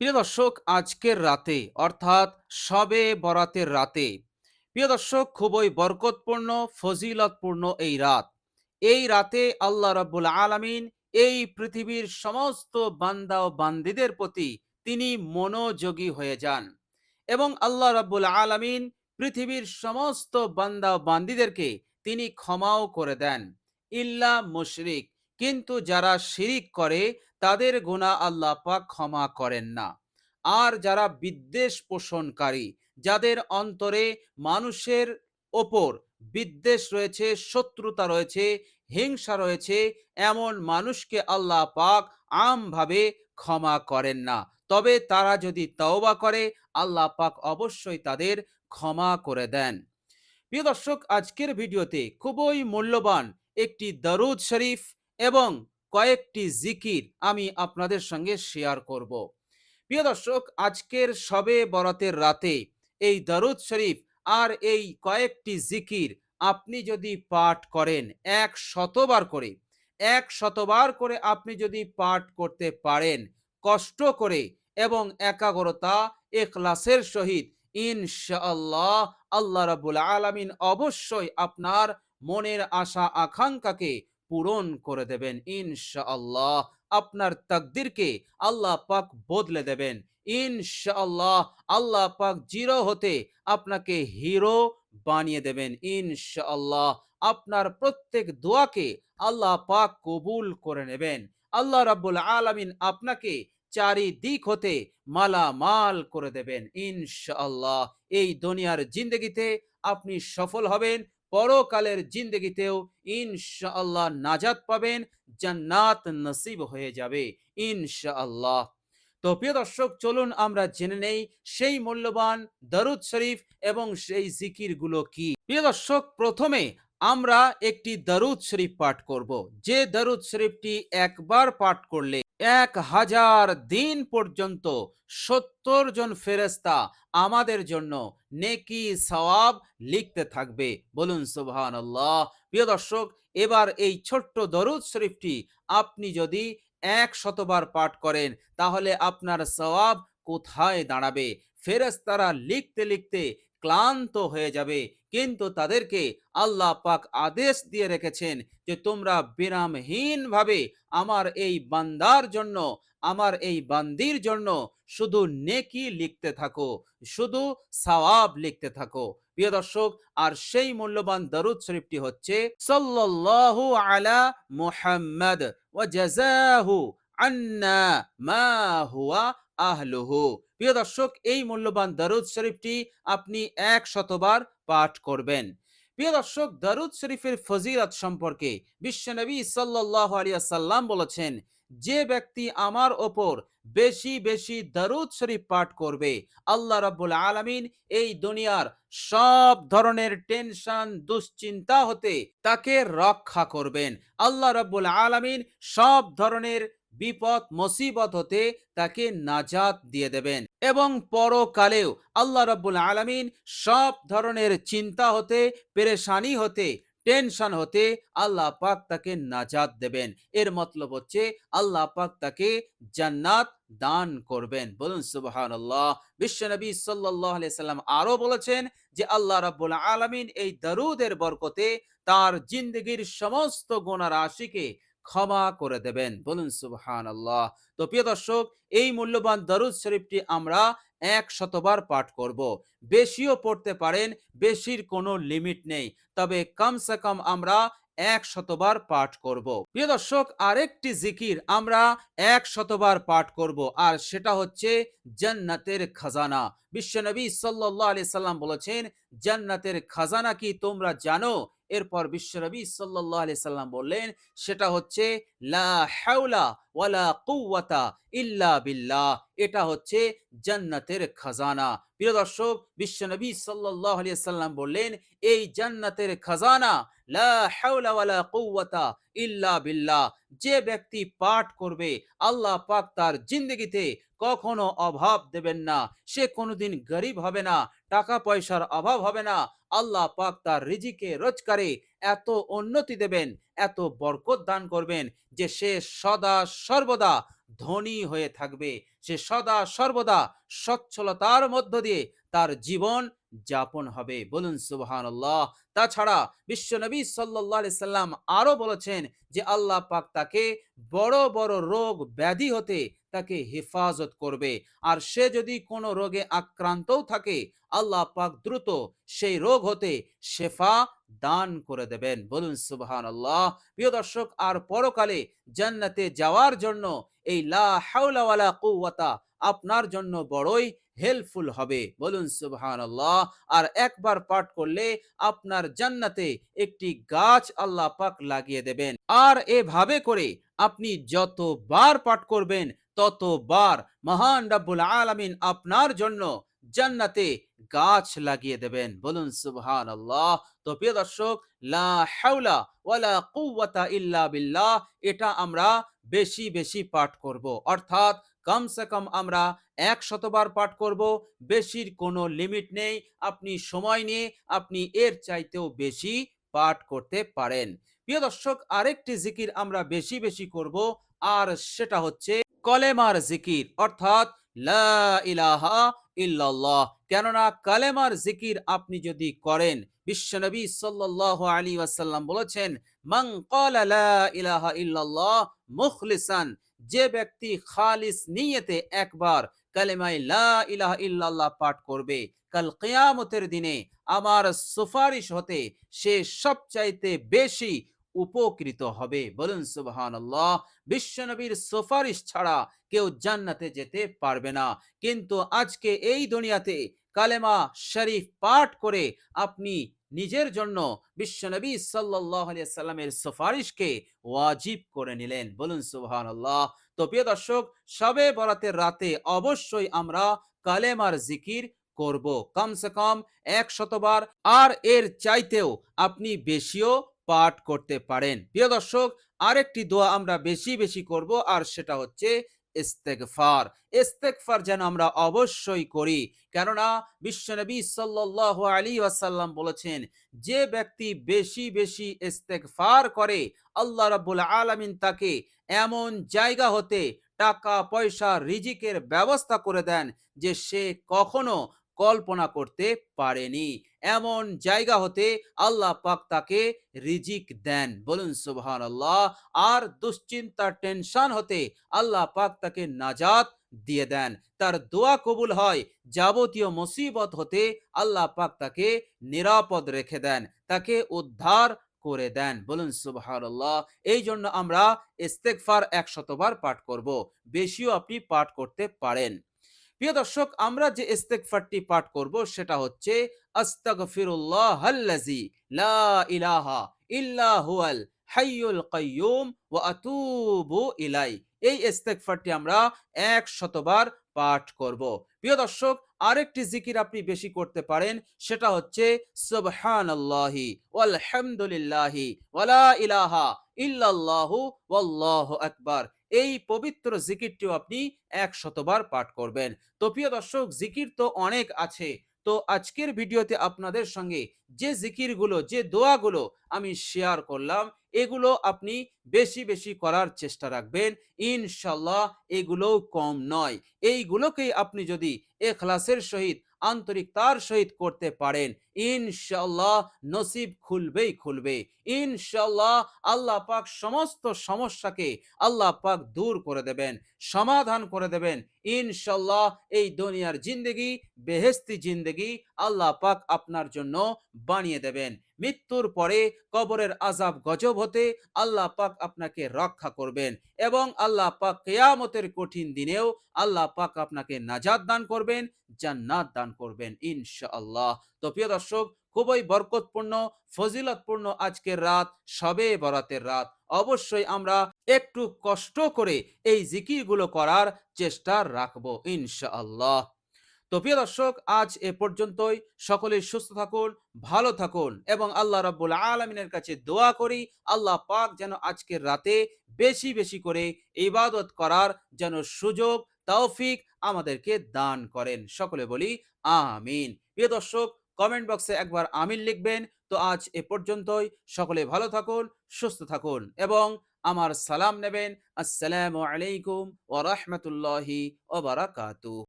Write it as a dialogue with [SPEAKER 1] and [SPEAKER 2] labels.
[SPEAKER 1] প্রিয় দর্শক, আজকের রাতে, অর্থাৎ শবে বরাতের রাতে, প্রিয় দর্শক, খুবই বরকতপূর্ণ, ফজিলতপূর্ণ এই রাত। এই রাতে আল্লাহ রাব্বুল আলামিন এই পৃথিবীর সমস্ত বান্দা ও বান্দিদের প্রতি তিনি মনোযোগী হয়ে যান এবং আল্লাহ রাব্বুল আলামিন পৃথিবীর সমস্ত বান্দা ও বান্দিদেরকে তিনি ক্ষমাও করে দেন। ইল্লা মুশরিক কিন্তু যারা শিরিক করে, তাদের গুনাহ আল্লাহ পাক ক্ষমা করেন না। আর যারা বিদ্বেষ পোষণকারী, যাদের অন্তরে মানুষের ওপর বিদ্বেষ রয়েছে, শত্রুতা রয়েছে, হিংসা রয়েছে, এমন মানুষকে আল্লাহ পাক আমভাবে ক্ষমা করেন না। তবে তারা যদি তওবা করে, আল্লাহ পাক অবশ্যই তাদের ক্ষমা করে দেন। প্রিয় দর্শক, আজকের ভিডিওতে খুবই মূল্যবান একটি দরুদ শরীফ এবং কয়েকটি জিকির আমি আপনাদের সঙ্গে শেয়ার করব। প্রিয় দর্শক, আজকের সবে বরাতের রাতে এই দরুদ শরীফ আর এই কয়েকটি জিকির আপনি যদি পাঠ করেন এক শতবার করে, এক শতবার করে আপনি যদি পাঠ করতে পারেন, কষ্ট করে এবং একাগ্রতা, এখলাসের সহিত ইনশাআল্লাহ আল্লাহ রাবুল আলামিন অবশ্যই আপনার মনের আশা, আকাঙ্ক্ষাকে পূরণ করে দেবেন। ইনশাআল্লাহ আপনার তাকদিরকে আল্লাহ পাক বদলে দেবেন। ইনশাআল্লাহ আল্লাহ পাক জিরো হতে আপনাকে হিরো বানিয়ে দেবেন। ইনশাআল্লাহ আপনার প্রত্যেক দোয়াকে আল্লাহ পাক কবুল করে নেবেন। আল্লাহ রাব্বুল আলামিন আপনাকে চারিদিক হতে মালামাল করে দেবেন। ইনশাআল্লাহ এই দুনিয়ার জিন্দগিতে আপনি সফল হবেন। পরকালের জিন্দগিতেও ইনশাআল্লাহ নাজাত পাবেন, জান্নাত নসিব হয়ে যাবে ইনশাআল্লাহ। তো প্রিয় দর্শক, চলুন আমরা জেনে নেই সেই মূল্যবান দরুদ শরীফ এবং সেই জিকিরগুলো কি। প্রিয় দর্শক, প্রথমে আমরা একটি দরুদ শরীফ পাঠ করব। যে দরুদ শরীফটি একবার পাঠ করলে এক হাজার দিন পর্যন্ত সত্তর জন ফেরেস্তা আমাদের জন্য নেকি সওয়াব লিখতে থাকবে। বলুন সুবহান আল্লাহ প্রিয় দর্শক, এবার এই ছোট্ট দরুদ শরীফটি আপনি যদি এক শতবার পাঠ করেন, তাহলে আপনার সওয়াব কোথায় দাঁড়াবে? ফেরেস্তারা লিখতে লিখতে ক্লান্ত হয়ে যাবে। কিন্তু তাদেরকে আল্লাহ পাক আদেশ দিয়ে রেখেছেন যে, তোমরা বিরামহীন ভাবে আমার এই বান্দার জন্য, আমার এই বান্দির জন্য শুধু নেকি লিখতে থাকো, শুধু সওয়াব লিখতে থাকো। প্রিয় দর্শক, আর সেই মূল্যবান দরুদ শরীফটি হচ্ছে, সাল্লাল্লাহু আলা মুহাম্মদ ওয়া জাযাহু আন্না মা হুয়া আহলুহু। প্রিয় দর্শক, এই মূল্যবান দারুদ শরীফটি আপনি এক শতবার পাঠ করবেন। প্রিয় দর্শক, দারুদ শরীফের ফজিলত সম্পর্কে বিশ্বনবী সাল্লাহ আলিয়া সাল্লাম বলেছেন, যে ব্যক্তি আমার ওপর বেশি বেশি দারুদ শরীফ পাঠ করবে, আল্লাহ রাব্বুল আলামিন এই দুনিয়ার সব ধরনের টেনশন, দুশ্চিন্তা হতে তাকে রক্ষা করবেন। আল্লাহ রাব্বুল আলামিন সব ধরনের বিপদ, মুসিবত হতে তাকে নাজাত দিয়ে দেবেন। এবং পরকালেও আল্লাহ রাব্বুল আলামিন সব ধরনের চিন্তা হতে, পেরেশানি হতে, টেনশন হতে আল্লাহ পাক তাকে নাজাত দেবেন। এর মতলব হচ্ছে আল্লাহ পাক তাকে জান্নাত দান করবেন। বলুন সুবহান আল্লাহ বিশ্বনবী সাল্লাহ সাল্লাম আরও বলেছেন যে আল্লাহ রাব্বুল আলামিন এই দারুদের বরকতে তার জিন্দগির সমস্ত গোনা রাশিকে ক্ষমা করে দেবেন। বলুন সুবহান আল্লাহ তো প্রিয় দর্শক, এই মূল্যবান দরুদ শরীফটি আমরা এক শতবার পাঠ করব। বেশিও পড়তে পারেন, বেশির কোনো লিমিট নেই। তবে কমসে কম আমরা এক শতবার পাঠ করব। প্রিয় দর্শক, আরেকটি জিকির আমরা এক শতবার পাঠ করব, আর সেটা হচ্ছে জান্নাতের খাজানা। বিশ্বনবী সাল্লাহ আলি সাল্লাম বলেছেন, জান্নাতের খাজানা কি তোমরা জানো? এরপর বিশ্বনবী সাল্লাহ সাল্লাম বললেন, সেটা হচ্ছে ওয়ালা ইল্লা বিল্লাহ, এটা হচ্ছে জান্নাতের খাজানা। প্রিয় দর্শক, বিশ্বনবী সাল্লাহ সাল্লাম বললেন, এই জান্নাতের খাজানা, লা ইল্লা বিল্লাহ, যে ব্যক্তি পাঠ করবে, আল্লাহ পাক তার জিন্দগিতে কখনো অভাব দেবেন না, সে কোনোদিন গরিব হবে না। টাকা পয়সার অভাব হবে না। আল্লাহ পাক তার রিজিকে, রোজগারে এত উন্নতি দেবেন, এত বরকত দান করবেন যে সে সদা সর্বদা ধনী হয়ে থাকবে। সে সদা সর্বদা সচ্ছলতার মধ্য দিয়ে তার জীবন যাপন হবে। বলুন সুবহানাল্লাহ। তাছাড়া বিশ্বনবী সাল্লাল্লাহু আলাইহি সাল্লাম আরও বলেছেন যে আল্লাহ পাক তাকে বড় বড় রোগ ব্যাধি হতে তাকে হেফাজত করবে। আর সে যদি কোনো রোগে আক্রান্তও থাকে, আল্লাহ পাক দ্রুত সেই রোগ হতে শেফা দান করে দেবেন। বলুন, সুবহানাল্লাহ। প্রিয় দর্শক, আর পরকালে জান্নাতে যাওয়ার জন্য এই লা হাওলা ওয়ালা কুওয়াতা আপনার জন্য বড়ই হেল্পফুল হবে। বলুন, সুবহানাল্লাহ। আর একবার পাঠ করলে আপনার জান্নাতে একটি গাছ আল্লাহ পাক লাগিয়ে দেবেন। আর এভাবে করে আপনি যতবার পাঠ করবেন, ততবার মহান রাব্বুল আলামিন আপনার জন্য জান্নাতে গাছ লাগিয়ে দেবেন। বলুন, সুবহানাল্লাহ। তো প্রিয় দর্শক, লা হাওলা ওয়ালা কুওয়াতা ইল্লা বিল্লাহ, এটা আমরা বেশি বেশি পাঠ করব। অর্থাৎ কমসে কম আমরা এক শতবার পাঠ করব, বেশির কোনো লিমিট নেই। আপনি সময় নিয়ে আপনি এর চাইতেও বেশি পাঠ করতে পারেন। প্রিয় দর্শক, আরেকটি জিকির আমরা বেশি বেশি করব, আর সেটা হচ্ছে কলেমার জিকির। অর্থাৎ কেননা কালেমার জিকির আপনি যদি করেন বিশ্বনবী সাল্লাল্লাহু আলাইহি ওয়াসাল্লাম বলেছেন, মান ক্বালা লা ইলাহা মুখলিসান। যে ব্যক্তি খালিস নিয়তে একবার কালেমায় লা ইলাহা ইল্লাল্লাহ পাঠ করবে, কাল কিয়ামতের দিনে আমার সুপারিশ হতে সে সবচাইতে বেশি উপকৃত হবে। বলুন, সুবহানাল্লাহ বিশ্বনবীর সুপারিশ ছাড়া কেউ জান্নাতে যেতে পারবে না। কিন্তু আজকে এই দুনিয়াতে কালেমা শরীফ পাঠ করে আপনি নিজের জন্য বিশ্বনবী আলাইহি সাল্লামের সুপারিশকে ওয়াজিব করে নিলেন। বলুন, সুবহানাল্লাহ। তো প্রিয় দর্শক, সবে বরাতের রাতে অবশ্যই আমরা কালেমার জিকির করব। কমসে কম এক শতবার, আর এর চাইতেও আপনি বেশিও পাঠ করতে পারেন। প্রিয় দর্শক, আরেকটি দোয়া আমরা বেশি বেশি করব, আর সেটা হচ্ছে ইস্তেগফার। ইস্তেগফার যেন আমরা অবশ্যই করি। কেননা বিশ্বনবী সাল্লাল্লাহু আলী ওয়াসাল্লাম বলেছেন, যে ব্যক্তি বেশি বেশি ইস্তেগফার করে, আল্লাহ রাব্বুল আলামিন তাকে এমন জায়গা হতে টাকা, পয়সা, রিজিকের ব্যবস্থা করে দেন যে সে কখনো কল্পনা করতে পারেনি। এমন জায়গা হতে আল্লাহ পাক তাকে রিজিক দেন। বলুন সুবহান আল্লাহ আর দুশ্চিন্তার টেনশন হতে আল্লাহ পাক তাকে নাজাত দিয়ে দেন। তার দোয়া কবুল হয়, যাবতীয় মুসিবত হতে আল্লাহ পাক তাকে নিরাপদ রেখে দেন, তাকে উদ্ধার করে দেন। বলুন, সুবহানাল্লাহ। এই জন্য আমরা ইস্তেগফার একশতবার পাঠ করব। বেশিও আপনি পাঠ করতে পারেন। প্রিয় দর্শক, আমরা যে ইস্তেগফারটি পাঠ করব সেটা হচ্ছে, আস্তাগফিরুল্লাহ আল্লাজি লা ইলাহা ইল্লা হুয়াল হাইয়ুল কাইয়ুম ওয়া আতুবু ইলাই এই ইস্তেগফারটি আমরা এক শতবার পাঠ করব। প্রিয় দর্শক, আরেকটি জিকির আপনি বেশি করতে পারেন, সেটা হচ্ছে, সুবহানাল্লাহি ওয়ালহামদুলিল্লাহি ওয়ালা ইলাহা ইল্লাল্লাহু ওয়াল্লাহু আকবার। এই পবিত্র জিকিরটিও আপনি এক শতবার পাঠ করবেন। তো প্রিয় দর্শক, জিকির তো অনেক আছে। তো আজকের ভিডিওতে আপনাদের সঙ্গে যে জিকিরগুলো, যে দোয়াগুলো আমি শেয়ার করলাম, এগুলো আপনি বেশি বেশি করার চেষ্টা রাখবেন। ইনশাল্লাহ এগুলোও কম নয়। এইগুলোকেই আপনি যদি এখলাসের সহিত আন্তরিকতার সহিত করতে পারেন। ইনশাল্লাহ নসিব খুলবেই খুলবে। ইনশাল্লাহ আল্লাহ পাক সমস্ত সমস্যাকে আল্লাহ পাক দূর করে দেবেন, সমাধান করে দেবেন। ইনশাল্লাহ এই দুনিয়ার জিন্দগি বেহেস্তি জিন্দগি আল্লাহ পাক আপনার জন্য বানিয়ে দেবেন। মৃত্যুর পরে কবরের আজাব গজব হতে আল্লাহ পাক আপনাকে রক্ষা করবেন এবং আল্লাহ পাক কেয়ামতের কঠিন দিনেও আল্লাহ পাক আপনাকে নাজাত দান করবেন, জান্নাত দান করবেন ইনশাআল্লাহ। তো প্রিয় দর্শক, খুবই বরকতপূর্ণ, ফজিলতপূর্ণ আজকের রাত, সবে বরাতের রাত। অবশ্যই আমরা একটু কষ্ট করে এই জিকিরগুলো করার চেষ্টা রাখব ইনশাআল্লাহ। তো প্রিয় দর্শক, আজ এ পর্যন্তই। সকলে সুস্থ থাকুন, ভালো থাকুন এবং আল্লাহ রাব্বুল আলমিনের কাছে দোয়া করি, আল্লাহ পাক যেন আজকের রাতে বেশি বেশি করে ইবাদত করার যেন সুযোগ, তৌফিক আমাদেরকে দান করেন। সকলে বলি, আমিন। প্রিয় দর্শক কমেন্ট বক্সে একবার আমিন লিখবেন। তো আজ এ পর্যন্তই। সকলে ভালো থাকুন, সুস্থ থাকুন এবং আমার সালাম নেবেন। আসসালামু আলাইকুম ওয়া রাহমাতুল্লাহি ওয়া বারাকাতুহু।